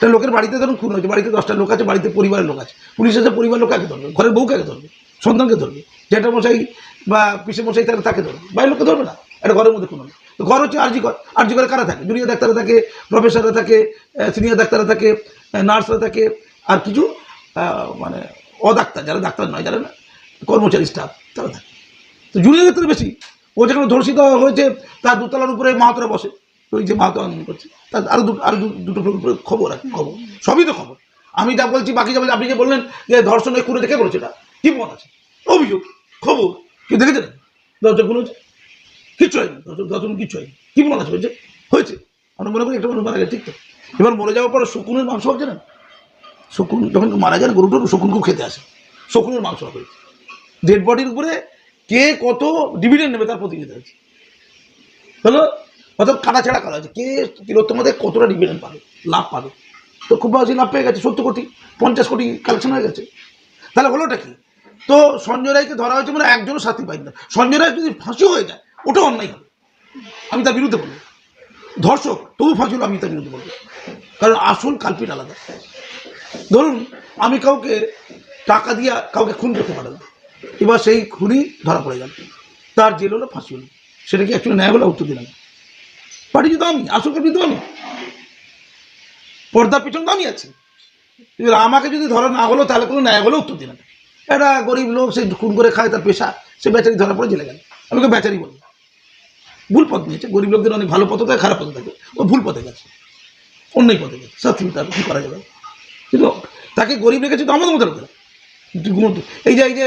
একটা লোকের বাড়িতে ধরুন খুন হয়েছে, বাড়িতে দশটা লোক আছে, বাড়িতে পরিবারের লোক আছে। পুলিশ এসে পরিবার লোক আগে ধরবে, ঘরের বউকে আগে ধরবে, সন্তানকে ধরবে জেঠা মশাই বা পিসে মশাই তারা তাকে ধরবে বাইরের লোককে ধরবে না, একটা ঘরের মধ্যে খুন হলো তো ঘর হচ্ছে আরজি ঘর, আরজি ঘরে কারা থাকে? জুনিয়র ডাক্তাররা থাকে, প্রফেসররা থাকে সিনিয়র ডাক্তাররা থাকে নার্সরা থাকে, আর কিছু মানে অডাক্তার, যারা ডাক্তার নয়, যারা না, কর্মচারী, স্টাফ, তারা থাকে। তো জুনিয়র ডাক্তার বেশি, ও যেখানে ধর্ষিত হয়েছে, তার দুতলার উপরে মাহাতরা বসে। ওই যে মাহাতো আন্দোলন করছে তার আরও দুটো আরও দুটো খবর আছে, খবর। সবই তো খবর। আমি যা বলছি, বাকি যা বলছি, আপনি যে বললেন যে ধর্ষণ করে দেখে বলেছে, এটা কি মত আছে? অভিযোগ, খবর। কেউ দেখেছেন দশজন কোনো হচ্ছে কিচ্ছু হয়নি। দশজন দশজন কিচ্ছু হয়নি। কি মনে আছে? হয়েছে হয়েছে। আমরা মনে করি একটা মানুষ মারা গেছে, ঠিক তো। এবার মরে যাওয়ার পরে শকুনের মাংস হবে না শকুন যখন মারা যায় গরুটা শকুন খুব খেতে আসে। শকুনের মাংস হবে। ডেড বডির উপরে কে কত ডিভিডেন্ড নেবে তার প্রতিযোগিতা আছে। হলো অর্থাৎ কাটা ছাড়া করা হয়েছে। কে তিলোত্তমাদের কতটা ডিভিডেন্ড পাবে? লাভ পাবে? তো খুব বেশি লাভ পেয়ে গেছে, সত্তর কোটি, পঞ্চাশ কোটি কালেকশন হয়ে গেছে। তাহলে হলোটা কি? তো সঞ্জয় রায়কে ধরা হয়েছে মানে একজনও সাথী পাই না। সঞ্জয় রায় যদি ফাঁসি হয়ে যায় ওটা অন্যায় হবে। আমি তার বিরুদ্ধে বলব। ধর্ষক তবু ফাঁসি হলো, আমি তার বিরুদ্ধে বলব। কারণ আসল কালপিট আলাদা। ধরুন, আমি কাউকে টাকা দিয়ে কাউকে খুন করতে পারলাম এবার সেই খুনি ধরা পড়ে গেল। তার জেল হলো, ফাঁসি হলো। সেটা কি অ্যাকচুয়ালি ন্যায় হলো উত্তর দিলাম? পাঠিয়ে তো আমি, আসল কালপিট তো আমি। পর্দার পিছন তো আমি আছি। আমাকে যদি ধরা না হলো, তাহলে কোনো ন্যায় হলো উত্তর দিলাম। একটা গরিব লোক, সে খুন করে খায়, তার পেশা, সে বেচারি ধরা পড়ে জেলে গেল। আমি ওকে বেচারি বলি। ভুল পথ নিয়েছে। গরিব লোকদের অনেক ভালো পথে থাকে, খারাপ পথে থাকে। ও ভুল পথে গেছে। অন্যই পথে গেছে। সত্যি তার কী করা যাবে? কিন্তু তাকে গরিব রেখেছে তো আমাদের মতো এই যে এই যে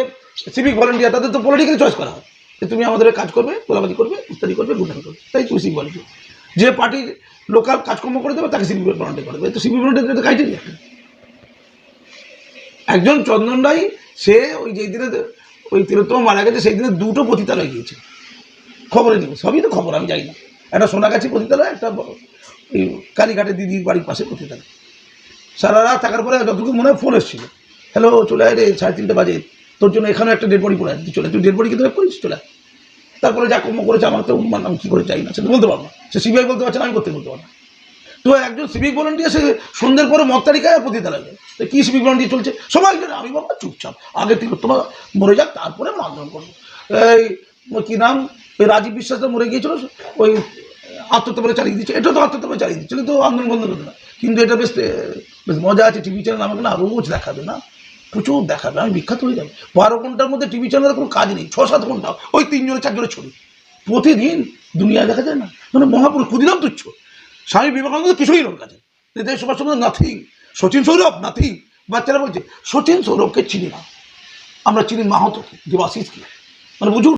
সিভিক ভলেন্টিয়ার তাদের তো পলিটিক্যাল চয়েস করা হয়। যে তুমি আমাদের কাজ করবে, গোলাবাজি করবে, ইত্যাদি করবে, গুন্ডামি করবে। তাই তুমি সিভিক ভলেন্টিয়ার যে পার্টির লোকাল কাজকর্ম করে দেবে, তাকে সিভিক ভলেন্টিয়ার করে দেবে। তো সিভিক ভলেন্টিয়ার তো ক্রাইটেরিয়া একজন চন্দন রায়, সে ওই যেই দিনে ওই তিলোত্তম মারা গেছে, সেই দিনে দুটো পতিতালয় গিয়েছে। খবরে নিউজ সবই তো খবর, আমি জানি না। একটা সোনাগাছি পতিতালয়, একটা ওই কালীঘাটে দিদির বাড়ির পাশে পতিতালয়। সারা রাত থাকার পরে যতটুকু মনে হয় ফোন এসেছিল। হ্যালো চলে আয় রে, সাড়ে তিনটে বাজে। তোর জন্য এখানে একটা ডেড বডি পড়ে চলে তুই ডেড বডি কিন্তু করিস, চলে। তারপরে যা কর্ম করেছে আমার তো মানে আমি কী করে চাই না, সেটা বলতে পারব সে সিবিআই বলতে পারছে না, আমি করতে বলতে পারব তো একজন সিভিক ভলেন্টিয়ার, সে সন্ধ্যের পরে মদ তালিকায় পতিতালয় যায় তো কী সিভিক ভলেন্টিয়ার চলছে? সবাই জানে, আমি বাবা চুপচাপ। আগে থেকে তোমার মরে যাক, তারপরে মারধর করব। এই, কী নাম? ওই রাজীব বিশ্বাসটা মরে গিয়েছিল ওই আত্মহত্যা চালিয়ে দিচ্ছে এটা তো আত্মহত্যা চালিয়ে দিচ্ছে এটা তো আন্দোলন বন্ধ করতে না কিন্তু এটা বেশ বেশ মজা আছে, টিভি চ্যানেল আমাকে না রোজ দেখাবে না। প্রচুর দেখাবে আমি বিখ্যাত হয়ে যাব বারো ঘণ্টার মধ্যে টিভি চ্যানেলের কোনো কাজ নেই, ছ সাত ঘণ্টা, ওই তিনজনে চারজনের ছবি। প্রতিদিন দুনিয়া দেখা যায় না। মানে মহাপুরুষ ক্ষুদিরাম তুচ্ছ। স্বামী বিবেকানন্দ কিছুই ওর কাছে নেতাজি সুভাষচন্দ্র নাথিং, সচিন সৌরভ নাথিং, বাচ্চারা বলছে, সচিন সৌরভকে চিনি না। আমরা চিনি মাহতকে দেবাশিসকে মানে বুঝুন